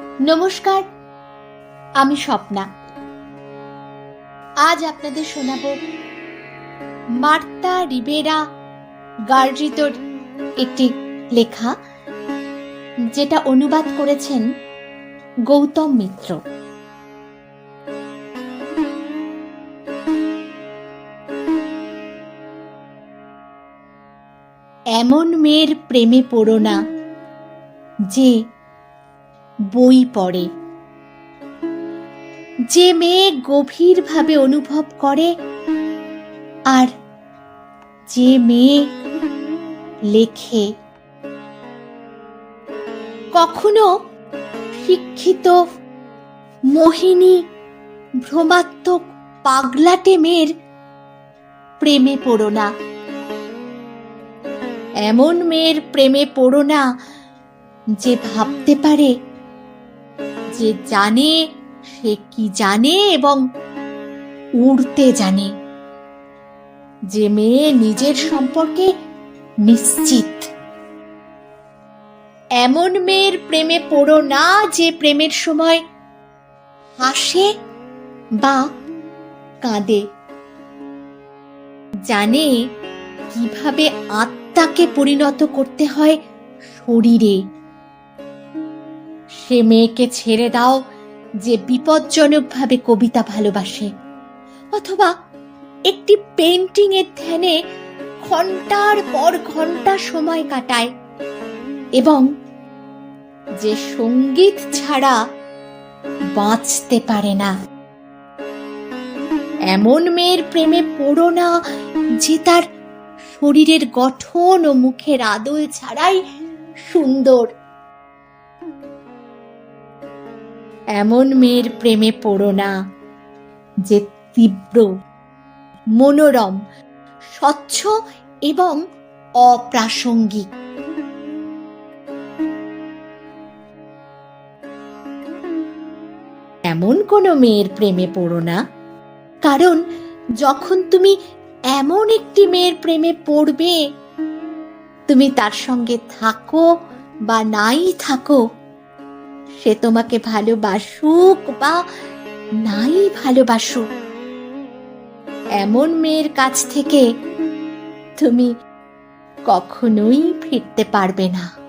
নমস্কার, আমি স্বপ্না। আজ আপনাদের শোনাব মার্তা রিবেরা গার্জিতোর একটি লেখা, যেটা অনুবাদ করেছেন গৌতম মিত্র। এমন মেয়ের প্রেমে পড়ো না যে বই পড়ে। যে মেয়ে গভীরভাবে অনুভব করে, আর যে মেয়ে লেখে। কখনো শিক্ষিত, মোহিনী, ভ্রমাত্মক, পাগলাটে মেয়ের প্রেমে পড়ো না। এমন মেয়ের প্রেমে পড়ো না যে ভাবতে পারে যে জানে, সে কি জানে এবং উড়তে জানে। যে মেয়ে নিজের সম্পর্কে নিশ্চিত। এমন মেয়ের প্রেমে পড়ো না যে প্রেমের সময় হাসে বা কাঁদে। জানে কীভাবে আত্মাকে পরিণত করতে হয় শরীরে। সে মেয়েকে ছেড়ে দাও যে বিপজ্জনকভাবে কবিতা ভালোবাসে। অথবা একটি পেন্টিং এর ধ্যানে ঘণ্টার পর ঘণ্টা সময় কাটায়। এবং যে সংগীত ছাড়া বাঁচতে পারে না। এমন মেয়ের প্রেমে পড়ো না যে তার শরীরের গঠন ও মুখের আদল ছাড়াই সুন্দর। এমন মেয়ের প্রেমে পড়ো না, যে তীব্র, মনোরম, স্বচ্ছ এবং অপ্রাসঙ্গিক। এমন কোনো মেয়ের প্রেমে পড়ো না, কারণ যখন তুমি এমন একটি মেয়ের প্রেমে পড়বে, তুমি তার সঙ্গে থাকো বা নাই থাকো সে তোমাকে ভালোবাসুক বা নাই ভালোবাসুক। এমন মেয়ের কাছ থেকে তুমি কখনোই ফিরতে পারবে না।